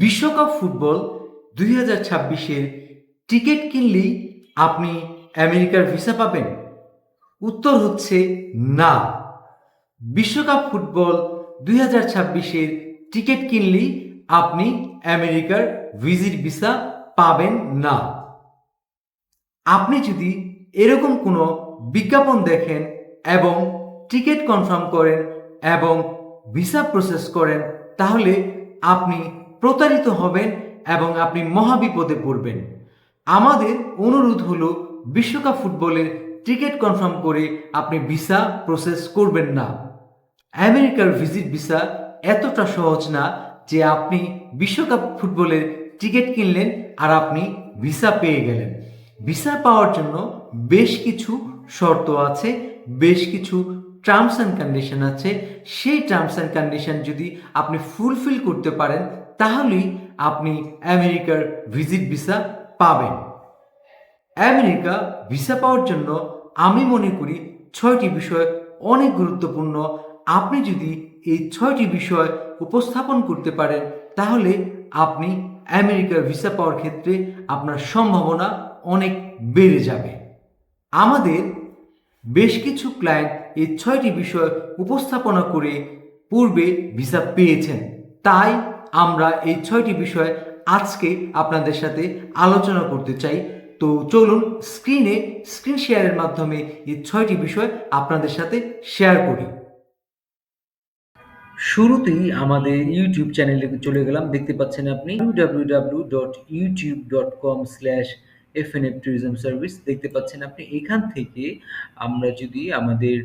বিশ্বকাপ ফুটবল দুই হাজার ছাব্বিশের টিকিট কিনলেই আপনি আমেরিকার ভিসা পাবেন। উত্তর হচ্ছে না। বিশ্বকাপ ফুটবল দুই হাজার ছাব্বিশের টিকিট কিনলেই আপনি আমেরিকার ভিজিট ভিসা পাবেন না। আপনি যদি এরকম কোনো বিজ্ঞাপন দেখেন এবং টিকিট কনফার্ম করেন এবং ভিসা প্রসেস করেন, তাহলে আপনি প্রতারিত হবেন এবং আপনি মহাবিপদে পড়বেন। আমাদের অনুরোধ হলো, বিশ্বকাপ ফুটবলের টিকিট কনফার্ম করে আপনি ভিসা প্রসেস করবেন না। আমেরিকার ভিজিট ভিসা এতটা সহজ না যে আপনি বিশ্বকাপ ফুটবলের টিকিট কিনলেন আর আপনি ভিসা পেয়ে গেলেন। ভিসা পাওয়ার জন্য বেশ কিছু শর্ত আছে, বেশ কিছু টার্মস অ্যান্ড কন্ডিশন আছে। সেই টার্মস অ্যান্ড কন্ডিশন যদি আপনি ফুলফিল করতে পারেন তাহলেই আপনি আমেরিকার ভিজিট ভিসা পাবেন। আমেরিকা ভিসা পাওয়ার জন্য আমি মনে করি ছয়টি বিষয় অনেক গুরুত্বপূর্ণ। আপনি যদি এই ছয়টি বিষয় উপস্থাপন করতে পারেন, তাহলে আপনি আমেরিকার ভিসা পাওয়ার ক্ষেত্রে আপনার সম্ভাবনা অনেক বেড়ে যাবে। আমাদের বেশ কিছু ক্লায়েন্ট এই ছয়টি বিষয় উপস্থাপনা করে পূর্বে ভিসা পেয়েছেন। তাই আমরা এই ছয়টি বিষয় আজকে আপনাদের সাথে আলোচনা করতে চাই। তো চলুন স্ক্রিনে স্ক্রিন শেয়ারের মাধ্যমে এই ছয়টি বিষয় আপনাদের সাথে শেয়ার করি। শুরুতেই আমাদের ইউটিউব চ্যানেলে চলে গেলাম। দেখতে পাচ্ছেন আপনি www.youtube.com slash FNF tourism service দেখতে পাচ্ছেন আপনি এখান থেকে আমরা যদি আমাদের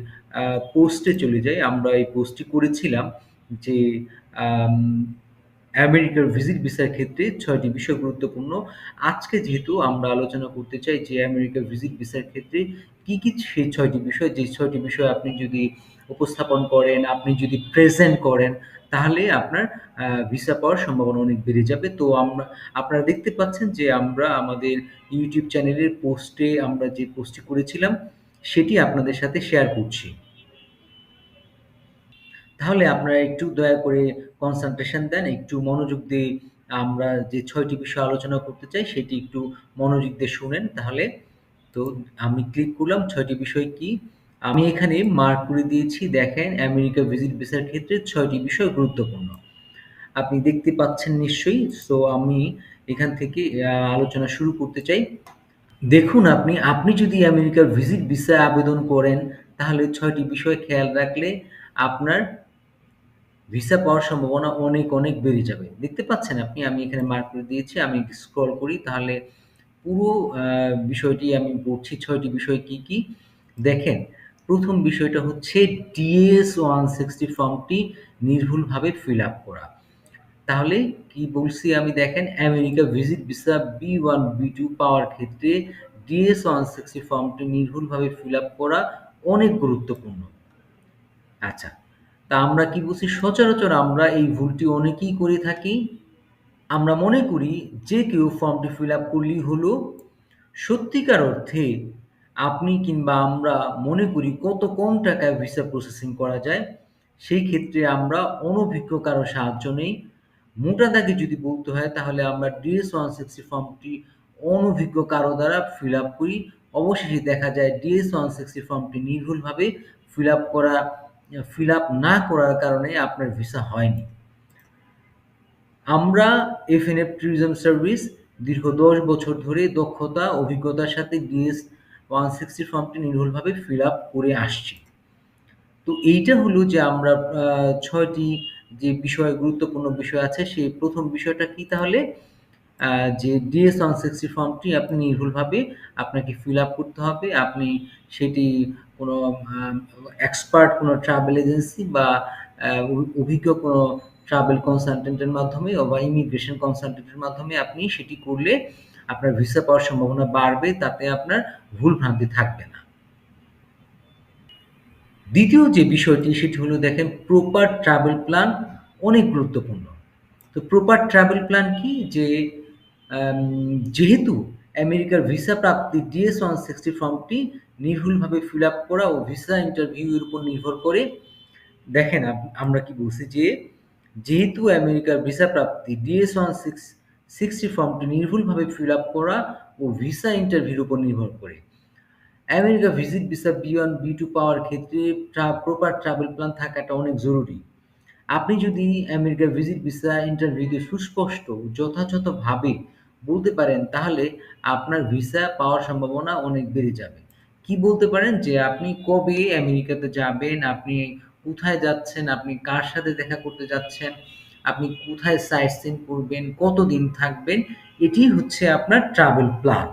পোস্টে চলে যাই, আমরা এই পোস্টটি করেছিলাম যে আমেরিকার ভিজিট ভিসার ক্ষেত্রে ছয়টি বিষয় গুরুত্বপূর্ণ। আজকে যেহেতু আমরা আলোচনা করতে চাই যে আমেরিকার ভিজিট ভিসার ক্ষেত্রে কি কি সেই ছয়টি বিষয়, যে ছয়টি বিষয় আপনি যদি উপস্থাপন করেন, আপনি যদি প্রেজেন্ট করেন, তাহলে আপনার ভিসা পাওয়ার সম্ভাবনা অনেক বেড়ে যাবে। তো আমরা, আপনারা দেখতে পাচ্ছেন যে আমরা আমাদের ইউটিউব চ্যানেলের পোস্টে আমরা যে পোস্টটি করেছিলাম, সেটি আপনাদের সাথে শেয়ার করছি। তাহলে আপনারা একটু দয়া করে কনসেন্ট্রেশন দেন, একটু মনোযোগ দিয়ে আমরা যে ছয়টি বিষয় আলোচনা করতে চাই, সেটি একটু মনোযোগ দিয়ে শুনেন তাহলে। তো আমি ক্লিক করলাম, ছয়টি বিষয় কি? আমি এখানে মার্ক করে দিয়েছি, দেখেন আমেরিকা ভিজিট ভিসার ক্ষেত্রে ছয়টি বিষয় গুরুত্বপূর্ণ। আপনি দেখতে পাচ্ছেন নিশ্চয়ই সো আমি এখান থেকে আলোচনা শুরু করতে চাই। দেখুন আপনি আপনি যদি আমেরিকার ভিজিট ভিসা আবেদন করেন, তাহলে ছয়টি বিষয় খেয়াল রাখলে আপনার ভিসা পাওয়ার সম্ভাবনা অনেক অনেক বেড়ে যাবে। দেখতে পাচ্ছেন আপনি, আমি এখানে মার্ক করে দিয়েছি, আমি স্ক্রল করি, তাহলে পুরো বিষয়টি আমি পড়ছি। ছয়টি বিষয় কি কি? দেখেন, প্রথম বিষয়টা হচ্ছে ডিএস ওয়ান সিক্সটি ফর্মটি নির্ভুলভাবে ফিল আপ করা। তাহলে কি বলছি আমি, দেখেন America visit visa B one B two পাওয়ার ক্ষেত্রে ডিএস ওয়ান সিক্সটি ফর্মটি নির্ভুলভাবে ফিল আপ করা অনেক গুরুত্বপূর্ণ। আচ্ছা তা আমরা কি বলছি সচরাচর আমরা এই ভুলটি অনেকেই করে থাকি। আমরা মনে করি যে কেউ ফর্মটি ফিল আপ করলেই হলো। সত্যিকার অর্থে আপনি কিংবা আমরা মনে করি কত কম টাকায় ভিসা প্রসেসিং করা যায়, সেই ক্ষেত্রে আমরা অনভিজ্ঞ কারও সাহায্য নেই। মোটা দাগে যদি বলতে হয়, তাহলে আমরা ডিএস ওয়ান সিক্সটি ফর্মটি অনভিজ্ঞ কারও দ্বারা ফিল আপ করি। অবশেষে দেখা যায় ডিএস ওয়ান সিক্সটি ফর্মটি নির্ভুলভাবে ফিল আপ করা ফিল আপ না করার কারণে আপনার ভিসা হয়নি। আমরা এফএনএফ ট্যুরিজম সার্ভিস দীর্ঘ দশ বছর ধরে দক্ষতা, অভিজ্ঞতার সাথে ডিএস ওয়ান সিক্সটি ফর্মটি নির্ভুলভাবে ফিল আপ করে আসছি। তো এইটা হলো যে আমরা ছয়টি যে বিষয়, গুরুত্বপূর্ণ বিষয় আছে, সেই প্রথম বিষয়টা কি তাহলে? যে ডিএস ওয়ান সিক্সটি ফর্মটি আপনি নির্ভুলভাবে আপনাকে ফিল আপ করতে হবে, আপনি সেটি কোনো এক্সপার্ট কোনো ট্রাভেল এজেন্সি বা অভিজ্ঞ কোনো ট্রাভেল কনসালটেন্টের মাধ্যমে বা ইমিগ্রেশন কনসালটেন্টের মাধ্যমে আপনি সেটি করলে আপনার ভিসা পাওয়ার সম্ভাবনা বাড়বে, তাতে আপনার ভুল ভ্রান্তি থাকবে না। দ্বিতীয় যে বিষয়টি, সেটি হলো দেখেন প্রপার ট্রাভেল প্ল্যান অনেক গুরুত্বপূর্ণ। তো প্রপার ট্রাভেল প্ল্যান কি? যে যেহেতু আমেরিকার ভিসা প্রাপ্তি ডিএস ওয়ান সিক্সটি ফর্মটি নির্ভুলভাবে ফিল আপ করা ও ভিসা ইন্টারভিউয়ের উপর নির্ভর করে। দেখেন আমরা কি বলছি যে, যেহেতু আমেরিকার ভিসা প্রাপ্তি ডিএস ওয়ান সিক্স সিক্সটি ফর্মটি নির্ভুলভাবে ফিল আপ করা ও ভিসা ইন্টারভিউর উপর নির্ভর করে। America visit visa B one B two পাওয়ার ক্ষেত্রে প্রপার ট্রাভেল প্ল্যান থাকাটা অনেক জরুরি। আপনি যদি আমেরিকার ভিজিট ভিসা ইন্টারভিউতে সুস্পষ্ট যথাযথভাবে বলতে পারেন, তাহলে আপনার ভিসা পাওয়ার সম্ভাবনা অনেক বেড়ে যাবে। কি বলতে পারেন যে আপনি কবে আমেরিকাতে যাবেন? আপনি কোথায় যাচ্ছেন? আপনি কার সাথে দেখা করতে যাচ্ছেন? আপনি কোথায় সাইট সিন করবেন? কতদিন থাকবেন? এটি হচ্ছে আপনার ট্রাভেল প্ল্যান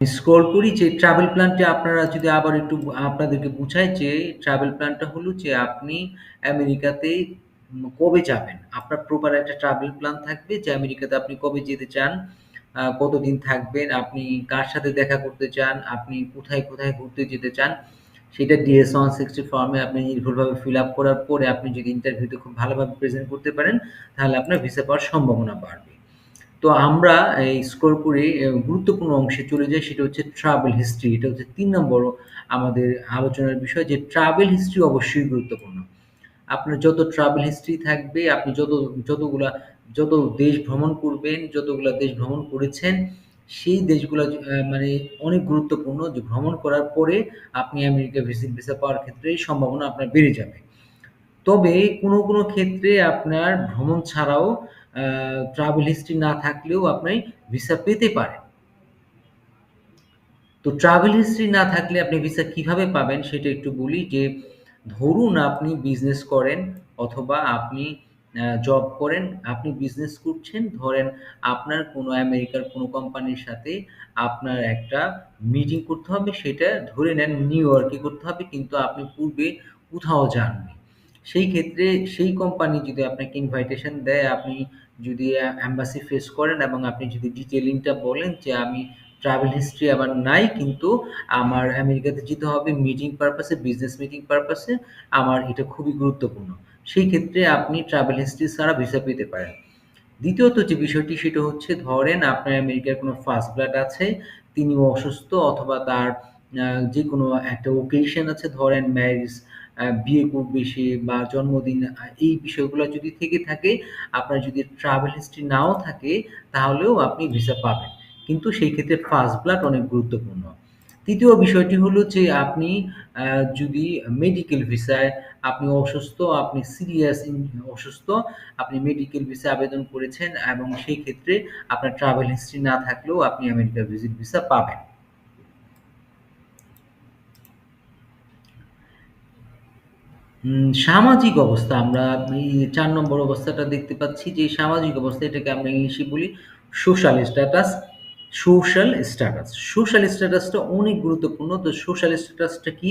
স্ক্রল করি যে ট্রাভেল প্ল্যানটা আপনারা যদি আবার একটু আপনাদেরকে বুঝাই যে ট্রাভেল প্ল্যানটা হলো যে আপনি আমেরিকাতে কবে যাবেন? আপনার প্রপার একটা ট্রাভেল প্ল্যান থাকবে যে আমেরিকাতে আপনি কবে যেতে চান? কতদিন থাকবেন আপনি কার সাথে দেখা করতে চান আপনি কোথায় কোথায় ঘুরতে যেতে চান সেটা ডিএস ওয়ান সিক্সটি ফর্মে আপনি নির্ভুলভাবে ফিল আপ করার পরে আপনি যদি ইন্টারভিউতে খুব ভালোভাবে প্রেজেন্ট করতে পারেন তাহলে আপনার ভিসা পাওয়ার সম্ভাবনা বাড়বে তো আমরা এই স্কোর করে গুরুত্বপূর্ণ অংশে চলে যাই সেটা হচ্ছে ট্রাভেল হিস্ট্রি। এটা হচ্ছে তিন নম্বর আমাদের আলোচনার বিষয় যে ট্রাভেল হিস্ট্রি অবশ্যই গুরুত্বপূর্ণ। আপনার যত ট্রাভেল হিস্ট্রি থাকবে, আপনি যত যতগুলা যত দেশ ভ্রমণ করবেন, যতগুলা দেশ ভ্রমণ করেছেন, সেই দেশগুলা মানে অনেক গুরুত্বপূর্ণ যে ভ্রমণ করার পরে আপনি আমেরিকা ভিজিট ভিসা পাওয়ার ক্ষেত্রে সম্ভাবনা আপনার বেড়ে যাবে। তবে কোনো, কোনো ক্ষেত্রে আপনার ভ্রমণ ছাড়াও ট্রাভেল হিস্ট্রি না থাকলেও আপনি ভিসা পেতে পারেন। তো ট্রাভেল হিস্ট্রি না থাকলে আপনি ভিসা কীভাবে পাবেন সেটা একটু বলি যে, ধরুন আপনি বিজনেস করেন অথবা আপনি জব করেন, আপনি বিজনেস করছেন, ধরেন আপনার কোনো আমেরিকার কোনো কোম্পানির সাথে আপনার একটা মিটিং করতে হবে, সেটা ধরে নেন নিউ ইয়র্কে করতে হবে কিন্তু আপনি পূর্বে কোথাও যাননি। সেই ক্ষেত্রে সেই কোম্পানি যদি আপনাকে ইনভাইটেশন দেয়, আপনি যদি অ্যা এম্বাসি ফেস করেন এবং আপনি যদি ডিটেলিংটা বলেন যে আমি ট্রাভেল হিস্ট্রি আমার নাই কিন্তু আমার আমেরিকাতে যেতে হবে মিটিং পারপাসে, বিজনেস মিটিং পারপাসে আমার এটা খুবই গুরুত্বপূর্ণ। সেই ক্ষেত্রে আপনি ট্রাভেল হিস্ট্রি ছাড়া ভিসা পেতে পারেন। দ্বিতীয়ত যে বিষয়টি সেটা হচ্ছে ধরেন আপনার আমেরিকার কোনো ফার্স্ট ব্লাড আছে, তিনি অসুস্থ অথবা তার আ যেকোনো একটা ওকেশন আছে ধরেন ম্যারিজ বিয়ে করবে সে বা জন্মদিন এই বিষয়গুলো যদি থেকে থাকে, আপনার যদি ট্রাভেল হিস্ট্রি নাও থাকে তাহলেও আপনি ভিসা পাবেন। কিন্তু সেই ক্ষেত্রে ফার্স্ট ব্লাড অনেক গুরুত্বপূর্ণ। তৃতীয় বিষয়টি হলো যে আপনি যদি মেডিকেল ভিসায় আপনি অসুস্থ, আপনি সিরিয়াস অসুস্থ, আপনি মেডিকেল ভিসায় আবেদন করেছেন এবং সেই ক্ষেত্রে আপনার ট্রাভেল হিস্ট্রি না থাকলেও আপনি আমেরিকা ভিজিট ভিসা পাবেন। সামাজিক অবস্থা আমরা ৪ নম্বর অবস্থাটা দেখতে পাচ্ছি যে সামাজিক অবস্থা এটাকে আমরা ইংলিশে বলি social status. Social status. Social স্ট্যাটাসটা অনেক গুরুত্বপূর্ণ। তো সোশ্যাল স্ট্যাটাসটা কি?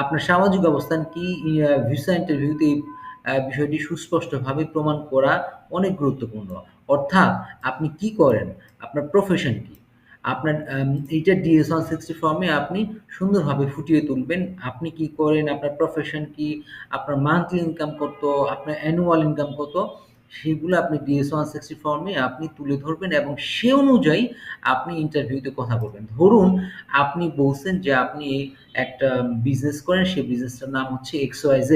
আপনার সামাজিক অবস্থান কি? ভিসা ইন্টারভিউতে এই বিষয়টি সুস্পষ্টভাবে প্রমাণ করা অনেক গুরুত্বপূর্ণ। অর্থাৎ আপনি কি করেন? আপনার প্রফেশন কি? আপনার এইটা ডিএস 160 ফর্মে আপনি সুন্দরভাবে ফুটিয়ে তুলবেন। আপনি কি করেন? আপনার প্রফেশন কি? আপনার মান্থলি ইনকাম কত? আপনার অ্যানুয়াল ইনকাম কত? সেগুলো আপনি ডিএস 160 ফর্মে আপনি তুলে ধরবেন এবং সে অনুযায়ী আপনি ইন্টারভিউতে কথা বলবেন। ধরুন আপনি বলছেন যে আপনি একটা বিজনেস করেন, সেই বিজনেসটার নাম হচ্ছে XYZ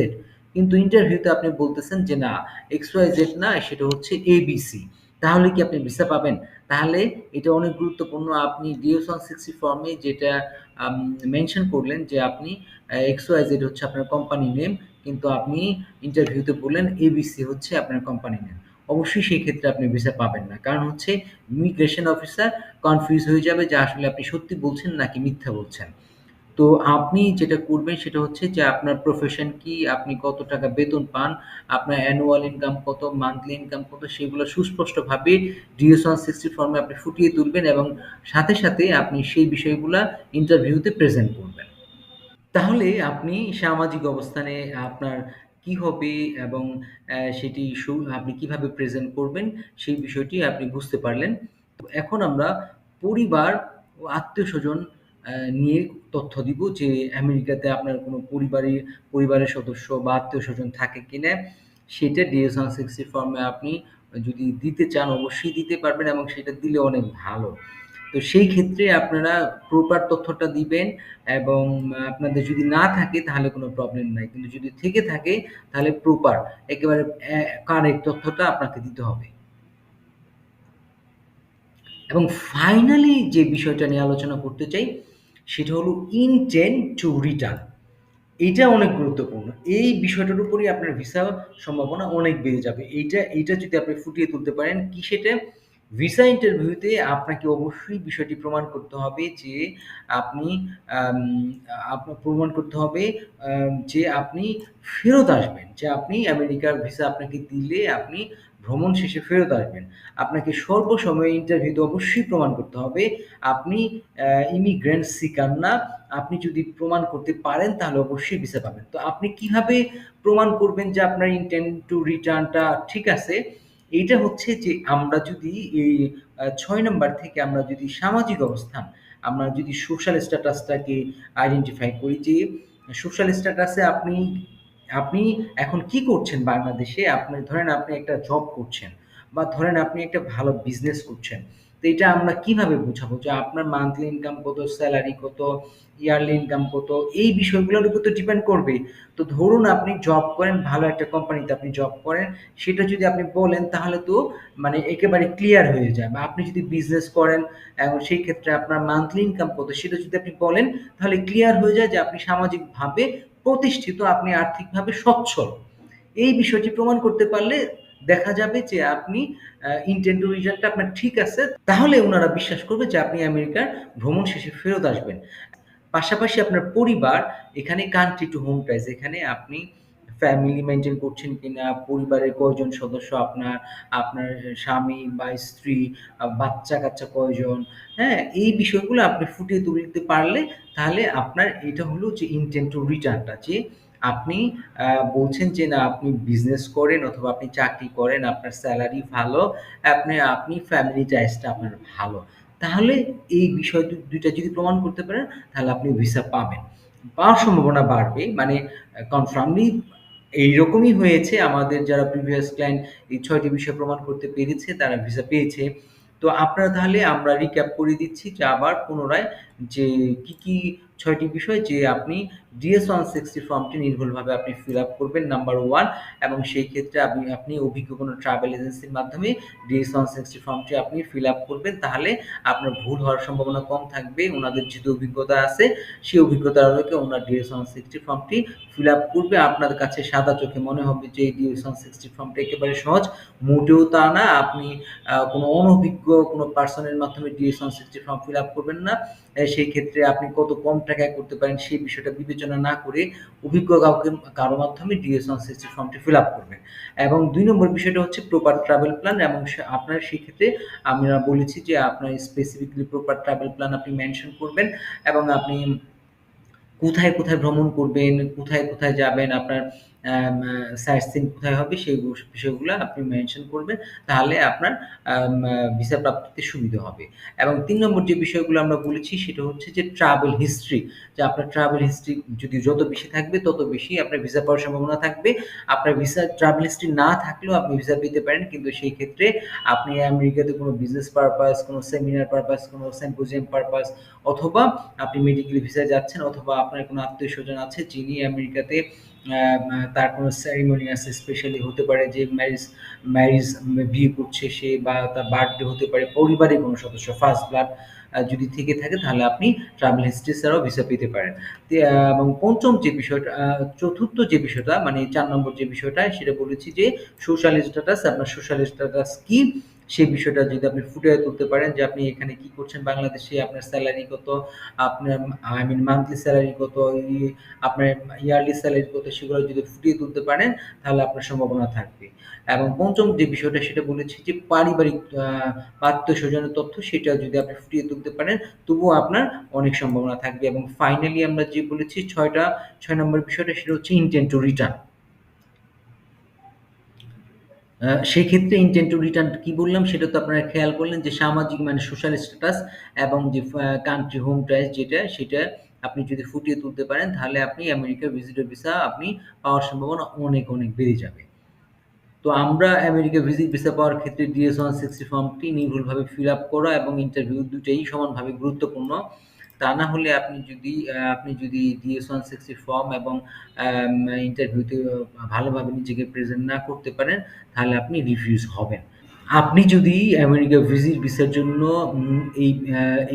কিন্তু ইন্টারভিউতে আপনি বলতেছেন যে না XYZ না সেটা হচ্ছে ABC তাহলে কি আপনি ভিসা পাবেন? তাহলে এটা অনেক গুরুত্বপূর্ণ। আপনি ডিএস 160 ফর্মে যেটা মেনশন করলেন যে আপনি আ XYZ হচ্ছে আপনার কোম্পানি নেম কিন্তু আপনি ইন্টারভিউতে বললেন ABC হচ্ছে আপনার কোম্পানি নেম। অবশ্যই সেই ক্ষেত্রে আপনি ভিসা পাবেন না। কারণ হচ্ছে ইমিগ্রেশন অফিসার কনফিউজ হয়ে যাবে যে আসলে আপনি সত্যি বলছেন নাকি মিথ্যা বলছেন। তো আপনি যেটা করবেন সেটা হচ্ছে যে আপনার প্রফেশন কি? আপনি কত টাকা বেতন পান? আপনার অ্যানুয়াল ইনকাম কত? মান্থলি ইনকাম কত? সেগুলো সুস্পষ্টভাবে ডিএস 160 ফর্মে আপনি ফুটিয়ে তুলবেন এবং সাথে, সাথে আপনি সেই বিষয়গুলা ইন্টারভিউতে প্রেজেন্ট করবেন। তাহলে আপনি সামাজিক অবস্থানে আপনার কি হবে এবং সেটি সু, আপনি কীভাবে প্রেজেন্ট করবেন সেই বিষয়টি আপনি বুঝতে পারলেন। তো এখন আমরা পরিবার ও আত্মীয়স্বজন অ্যা নিয়ে তথ্য দিব যে আমেরিকাতে আপনার কোনো পরিবারে, পরিবারের সদস্য বা আত্মীয়স্বজন থাকে কিনা, সেটা ডিএস 160 ফর্মে আপনি যদি দিতে চান অবশ্যই দিতে পারবেন এবং সেটা দিলে অনেক ভালো। তো সেই ক্ষেত্রে আপনারা প্রপার তথ্যটা দিবেন এবং আপনাদের যদি না থাকে তাহলে কোনো প্রবলেম নাই। কিন্তু যদি থেকে থাকে, তাহলে প্রপার একেবারে কারেক্ট তথ্যটা আপনাকে দিতে হবে। এবং ফাইনালি যে বিষয়টা নিয়ে আলোচনা করতে চাই, সেটা হলো ইনটেন্ট টু রিটার্ন এইটা অনেক গুরুত্বপূর্ণ। এই বিষয়টার উপরই আপনার ভিসা সম্ভাবনা অনেক বেড়ে যাবে। এইটা এইটা যদি আপনি ফুটিয়ে তুলতে পারেন কি সেটা ভিসা ইন্টারভিউতে আপনাকে অবশ্যই বিষয়টি প্রমাণ করতে হবে যে আপনি প্রমাণ করতে হবে যে আপনি ফেরত আসবেন, যে আপনি আমেরিকার ভিসা আপনাকে দিলে আপনি ভ্রমণ শেষে ফেরত আসবেন। আপনাকে সর্বসময় ইন্টারভিউতে অবশ্যই প্রমাণ করতে হবে, আপনি ইমিগ্রেন্ট সিকার না, আপনি যদি প্রমাণ করতে পারেন তাহলে অবশ্যই ভিসা পাবেন। তো আপনি কীভাবে প্রমাণ করবেন যে আপনার ইন্টেন্ট টু রিটার্নটা ঠিক আছে? এইটা হচ্ছে যে আমরা যদি এই ছয় নম্বর থেকে আমরা যদি সামাজিক অবস্থান, আমরা যদি সোশ্যাল স্ট্যাটাসটাকে আইডেন্টিফাই করি যে সোশ্যাল স্ট্যাটাসে আপনি আপনি এখন কি করছেন বাংলাদেশে? আপনি, ধরেন আপনি একটা জব করছেন বা ধরেন আপনি একটা ভালো বিজনেস করছেন। তো এটা আমরা কীভাবে বুঝাবো? যে আপনার মান্থলি ইনকাম কত স্যালারি কত ইয়ারলি ইনকাম কত, এই বিষয়গুলোর উপর তো ডিপেন্ড করবে তো ধরুন আপনি জব করেন ভালো একটা কোম্পানিতে আপনি জব করেন, সেটা যদি আপনি বলেন তাহলে তো মানে একেবারে ক্লিয়ার হয়ে যায়। বা আপনি যদি বিজনেস করেন, এবং সেই ক্ষেত্রে আপনার মান্থলি ইনকাম কত, সেটা যদি আপনি বলেন, তাহলে ক্লিয়ার হয়ে যায় যে আপনি সামাজিকভাবে প্রতিষ্ঠিত, আপনি আর্থিকভাবে সচ্ছল। এই বিষয়টি প্রমাণ করতে পারলে দেখা যাবে যে আপনি ইন্টেন্ট রিজাল্টটা আপনার ঠিক আছে, তাহলে ওনারা বিশ্বাস করবে যে আপনি আমেরিকার ভ্রমণ শেষে ফেরত আসবেন। পাশাপাশি আপনার পরিবার, এখানে কান্ট্রি টু হোম টাইজ এখানে আপনি ফ্যামিলি মেনটেন করছেন কিনা, পরিবারের কয়জন সদস্য আপনার আপনার স্বামী বা স্ত্রী বাচ্চা কাচ্চা কয়জন হ্যাঁ এই বিষয়গুলো আপনি ফুটিয়ে তুলতে পারলে তাহলে আপনার এটা হলো যে ইন্টেন্ট টু রিটার্নটা যে আপনি বলছেন যে না, আপনি বিজনেস করেন অথবা আপনি চাকরি করেন, আপনার স্যালারি ভালো, আপনি আপনি ফ্যামিলি টাইজটা আপনার ভালো। তাহলে এই বিষয় দুইটা যদি প্রমাণ করতে পারেন, তাহলে আপনি ভিসা পাবেন। পাওয়ার সম্ভাবনা বাড়বে মানে কনফার্মলি এইরকমই হয়েছে, আমাদের যারা প্রিভিয়াস ক্লায়েন্ট এই ছয়টি বিষয় প্রমাণ করতে পেরেছে, তারা ভিসা পেয়েছে। তো আপনারা তাহলে আমরা রিক্যাপ করে দিচ্ছি যে আবার পুনরায় যে কি কি ছয়টি বিষয় যে আপনি ডিএস ওয়ান সিক্সটি ফর্মটি নির্ভুলভাবে আপনি ফিল আপ করবেন নাম্বার ওয়ান এবং সেই ক্ষেত্রে আপনি আপনি অভিজ্ঞ কোনো ট্রাভেল এজেন্সির মাধ্যমে ডিএস ওয়ান সিক্সটি ফর্মটি আপনি ফিল আপ করবেন, তাহলে আপনার ভুল হওয়ার সম্ভাবনা কম থাকবে, ওনাদের যেহেতু অভিজ্ঞতা আছে, সেই অভিজ্ঞতার আলোকে ওনার ডিএস ওয়ান সিক্সটি ফর্মটি ফিল আপ করবে। আপনার কাছে সাদা চোখে মনে হবে যে এই ডিএস ওয়ান সিক্সটি ফর্মটি একেবারে সহজ। মোটেও তা না, আপনি কোনো অনভিজ্ঞ কোনো পার্সনের মাধ্যমে DS one sixty form fill up করবেন না। সেই ক্ষেত্রে আপনি কত কম টাকায় করতে পারেন সেই বিষয়টা বিবেচনা না করে অভিজ্ঞ কাউকে, কারও মাধ্যমে ডিএস সিক্সটি ফর্মটি ফিল আপ করবেন। এবং দুই নম্বর বিষয়টা হচ্ছে প্রপার ট্রাভেল প্ল্যান এবং আপনার সেক্ষেত্রে আমরা বলেছি যে আপনার স্পেসিফিকলি প্রপার ট্রাভেল প্ল্যান আপনি মেনশন করবেন এবং আপনি কোথায় কোথায় ভ্রমণ করবেন, কোথায় কোথায় যাবেন, আপনার সিন কোথায় হবে, সেই বিষয়গুলো আপনি মেনশন করবেন, তাহলে আপনার ভিসা প্রাপ্তিতে সুবিধা হবে। এবং তিন নম্বর যে বিষয়গুলো আমরা বলেছি, সেটা হচ্ছে যে ট্রাভেল হিস্ট্রি যে আপনার ট্রাভেল হিস্ট্রি যদি যত বেশি থাকবে, তত বেশি আপনার ভিসা পাওয়ার সম্ভাবনা থাকবে। আপনার ভিসা ট্রাভেল হিস্ট্রি না থাকলেও আপনি ভিসা পেতে পারেন, কিন্তু সেই ক্ষেত্রে আপনি আমেরিকাতে কোনো বিজনেস পারপাস কোনো সেমিনার পারপাস কোনো সেম্পোজিয়াম পারপাস অথবা আপনি মেডিকেল ভিসায় যাচ্ছেন, অথবা আপনার কোনো আত্মীয় স্বজন আছে, যিনি আমেরিকাতে তার কোনো আছে স্পেশালি হতে পারে যে ম্যারেজ ম্যারেজ বিয়ে করছে সে বা তার বার্থডে হতে পারে, পরিবারের কোনো সদস্য ফার্স্ট ব্লাড যদি থেকে থাকে তাহলে আপনি ট্রাভেল হিস্ট্রি ছাড়াও ভিসা পেতে পারেন। এবং পঞ্চম যে বিষয়টা চতুর্থ যে বিষয়টা মানে চার নম্বর যে বিষয়টা, সেটা বলেছি যে সোশ্যাল স্ট্যাটাস আপনার সোশ্যাল স্ট্যাটাস কি সেই বিষয়টা যদি আপনি ফুটিয়ে তুলতে পারেন যে আপনি এখানে কি করছেন, বাংলাদেশে আপনার স্যালারি কত, আপনার আই মিন মান্থলি স্যালারি কত আপনার ইয়ারলি স্যালারি কত, সেগুলো যদি ফুটিয়ে তুলতে পারেন, তাহলে আপনার সম্ভাবনা থাকবে। এবং পঞ্চম যে বিষয়টা, সেটা বলেছি যে পারিবারিক আত্মীয় স্বজনের তথ্য, সেটা যদি আপনি ফুটিয়ে তুলতে পারেন, তবুও আপনার অনেক সম্ভাবনা থাকবে। এবং ফাইনালি আমরা যে বলেছি, ছয়টা, ছয় নম্বর বিষয়টা, সেটা হচ্ছে ইন্টেন্ট টু রিটার্ন সেক্ষেত্রে ইন্টেন্ট টু রিটার্ন কি বললাম? সেটা তো আপনারা খেয়াল করলেন যে সামাজিক মানে সোশ্যাল স্ট্যাটাস এবং যে কান্ট্রি হোম টাইস যেটা, সেটা আপনি যদি ফুটিয়ে তুলতে পারেন, তাহলে আপনি আমেরিকার ভিজিটর ভিসা আপনি পাওয়ার সম্ভাবনা অনেক অনেক বেড়ে যাবে। তো আমরা আমেরিকা ভিজিট ভিসা পাওয়ার ক্ষেত্রে ডিএস ওয়ান সিক্সটি ফর্মটি নির্ভুলভাবে ফিল আপ করা এবং ইন্টারভিউ দুটাই সমানভাবে গুরুত্বপূর্ণ। তা না হলে আপনি যদি আপনি যদি ডিএস ওয়ান সিক্সটি ফর্ম এবং ইন্টারভিউতে ভালোভাবে নিজেকে প্রেজেন্ট না করতে পারেন, তাহলে আপনি রিফিউজ হবেন। আপনি যদি আমেরিকা ভিজিট ভিসার জন্য এই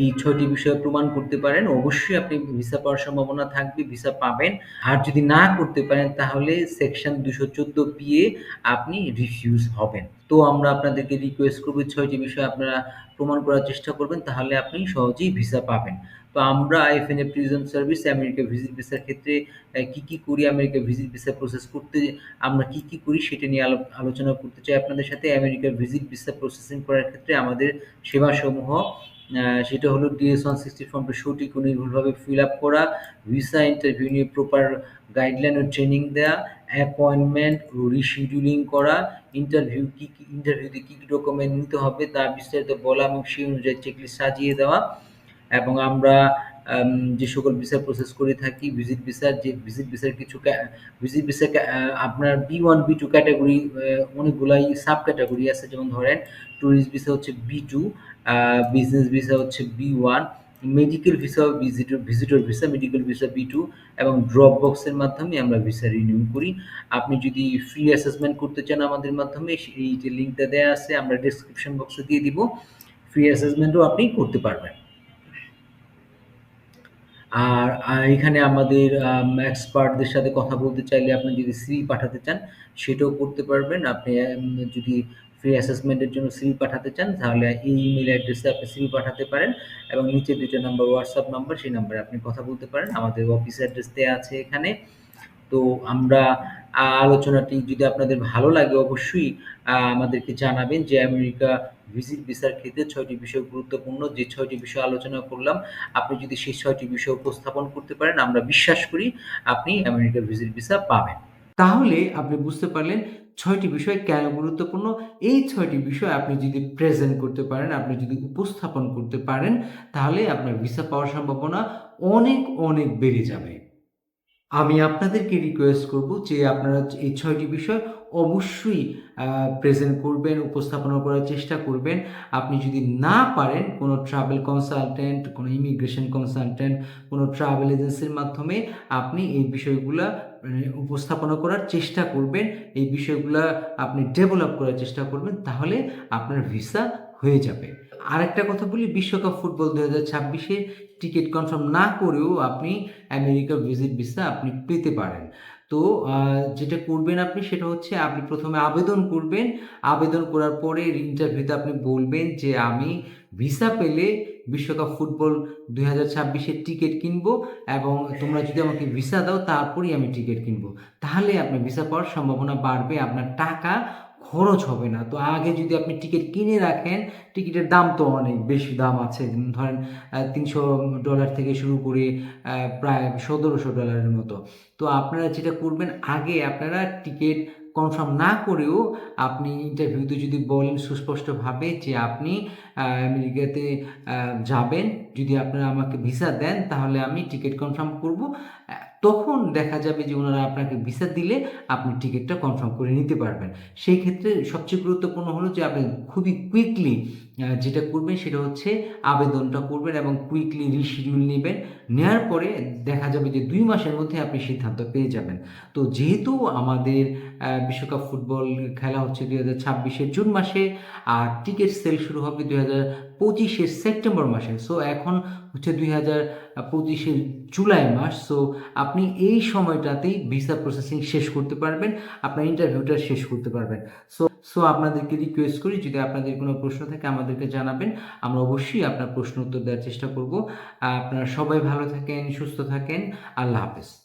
এই ছয়টি বিষয় প্রমাণ করতে পারেন, অবশ্যই আপনি ভিসা পাওয়ার সম্ভাবনা থাকবে ভিসা পাবেন। আর যদি না করতে পারেন, তাহলে সেকশন দুশো চোদ্দ পিয়ে আপনি রিফিউজ হবেন। তো আমরা আপনাদেরকে রিকোয়েস্ট করব ছয়টি বিষয়, আপনারা প্রমাণ করার চেষ্টা করবেন, তাহলে আপনি সহজেই ভিসা পাবেন। তো আমরা FNA prison service America visit ভিসার ক্ষেত্রে কি কি করি আমেরিকা ভিজিট ভিসা প্রসেস করতে, আমরা কি কি করি সেটা নিয়ে আলো- আলোচনা করতে চাই আপনাদের সাথে। আমেরিকা ভিজিট ভিসা প্রসেসিং করার ক্ষেত্রে আমাদের সেবাসমূহ সেটা হলো ডিএস ওয়ান সিক্সটি ফর্মটা সঠিক ও নির্ভুলভাবে ফিল আপ করা ভিসা ইন্টারভিউ নিয়ে প্রপার গাইডলাইন ও ট্রেনিং দেওয়া অ্যাপয়েন্টমেন্ট ও রিশিডিউলিং করা ইন্টারভিউ কী কী ইন্টারভিউতে কী কী ডকুমেন্ট নিতে হবে তা বিস্তারিত বলা এবং সেই অনুযায়ী চেকলিস্ট সাজিয়ে দেওয়া। এবং আমরা আম, যে সকল ভিসা প্রসেস করে থাকি ভিজিট ভিসার যে ভিজিট ভিসার কিছু ভিজিট ভিসা আপনার B one B two category অনেকগুলাই সাব ক্যাটাগরি আছে। যেমন ধরেন ট্যুরিস্ট ভিসা হচ্ছে বি টু বিজনেস ভিসা হচ্ছে B one medical visa visitor visitor visa medical visa B two এবং ড্রপ বক্সের মাধ্যমে আমরা ভিসা রিনিউ করি। আপনি যদি ফ্রি অ্যাসেসমেন্ট করতে চান আমাদের মাধ্যমে এই যে লিঙ্কটা দেওয়া আছে, আমরা ডেসক্রিপশন বক্সে দিয়ে দিব। ফ্রি অ্যাসেসমেন্টও আপনি করতে পারবেন। আর এখানে আমাদের এক্সপার্টদের সাথে কথা বলতে চাইলে আপনি যদি সিভি পাঠাতে চান, সেটাও করতে পারবেন। আপনি যদি ফ্রি অ্যাসেসমেন্টের জন্য সিভি পাঠাতে চান, তাহলে এই ইমেল অ্যাড্রেসে আপনি সিভি পাঠাতে পারেন এবং নিচে দুটো নাম্বার হোয়াটসঅ্যাপ নাম্বার সেই নাম্বারে আপনি কথা বলতে পারেন। আমাদের অফিস অ্যাড্রেস দেওয়া আছে এখানে। তো আমরা আলোচনাটি যদি আপনাদের ভালো লাগে, অবশ্যই আমাদেরকে জানাবেন যে আমেরিকা ভিজিট ভিসার ক্ষেত্রে ছয়টি বিষয় গুরুত্বপূর্ণ। যে ছয়টি বিষয় আলোচনা করলাম, আপনি যদি সেই ছয়টি বিষয় উপস্থাপন করতে পারেন, আমরা বিশ্বাস করি আপনি আমেরিকা ভিজিট ভিসা পাবেন। তাহলে আপনি বুঝতে পারলেন ছয়টি বিষয় কেন গুরুত্বপূর্ণ। এই ছয়টি বিষয় আপনি যদি প্রেজেন্ট করতে পারেন, আপনি যদি উপস্থাপন করতে পারেন, তাহলে আপনার ভিসা পাওয়ার সম্ভাবনা অনেক অনেক বেড়ে যাবে। আমি আপনাদেরকে রিকোয়েস্ট করব যে আপনারা এই ছয়টি বিষয় অবশ্যই প্রেজেন্ট করবেন উপস্থাপনা করার চেষ্টা করবেন। আপনি যদি না পারেন কোনো ট্রাভেল কনসালটেন্ট কোনো ইমিগ্রেশন কনসালটেন্ট কোনো ট্রাভেল এজেন্সির মাধ্যমে আপনি এই বিষয়গুলা মানে, উপস্থাপনা করার চেষ্টা করবেন এই বিষয়গুলা আপনি ডেভেলপ করার চেষ্টা করবেন তাহলে আপনার ভিসা হয়ে যাবে। আরেকটা কথা বলি, বিশ্বকাপ ফুটবল দু হাজার ছাব্বিশে টিকিট কনফার্ম না করেও আপনি আমেরিকা ভিজিট ভিসা আপনি পেতে পারেন। তো যেটা করবেন আপনি সেটা হচ্ছে আপনি প্রথমে আবেদন করবেন। আবেদন করার পরে ইন্টারভিউতে আপনি বলবেন যে, আমি ভিসা পেলে বিশ্বকাপ ফুটবল দুই হাজার ছাব্বিশের টিকিট কিনবো এবং তোমরা যদি আমাকে ভিসা দাও, তারপরেই আমি টিকিট কিনবো। তাহলে আপনার ভিসা পাওয়ার সম্ভাবনা বাড়বে, আপনার টাকা খরচ হবে না। তো আগে যদি আপনি টিকিট কিনে রাখেন টিকিটের দাম তো অনেক বেশি দাম আছে। ধরেন তিনশো ডলার থেকে শুরু করে প্রায় সতেরোশো ডলারের মতো। তো আপনারা যেটা করবেন, আগে আপনারা টিকিট কনফার্ম না করেও আপনি ইন্টারভিউতে যদি বলেন সুস্পষ্টভাবে যে আপনি আমেরিকাতে যাবেন, যদি আপনারা আমাকে ভিসা দেন, তাহলে আমি টিকিট কনফার্ম করব। তখন দেখা যাবে যে ওনারা আপনাকে ভিসা দিলে আপনি টিকিটটা কনফার্ম করে নিতে পারবেন। সেই ক্ষেত্রে সবচেয়ে গুরুত্বপূর্ণ হলো যে আপনি খুবই কুইকলি যেটা করবেন সেটা হচ্ছে আবেদনটা করবেন এবং কুইকলি রিশিডিউল নেবেন। নেওয়ার পরে দেখা যাবে যে দুই মাসের মধ্যে আপনি সিদ্ধান্ত পেয়ে যাবেন। তো যেহেতু আমাদের বিশ্বকাপ ফুটবল খেলা হচ্ছে দুই হাজার ছাব্বিশের জুন মাসে, আর টিকিট সেল শুরু হবে দুই হাজার পঁচিশের সেপ্টেম্বর মাসে সো এখন হচ্ছে দুই হাজার পঁচিশের জুলাই মাস সো আপনি এই সময়টাতেই ভিসা প্রসেসিং শেষ করতে পারবেন, আপনার ইন্টারভিউটা শেষ করতে পারবেন। সো সো আপনাদেরকে রিকোয়েস্ট করি, যদি আপনাদের কোনো প্রশ্ন থাকে আমাদেরকে জানাবেন। আমরা অবশ্যই আপনার প্রশ্ন উত্তর দেওয়ার চেষ্টা করব। আপনারা সবাই ভালো থাকেন, সুস্থ থাকেন। আল্লাহ হাফেজ।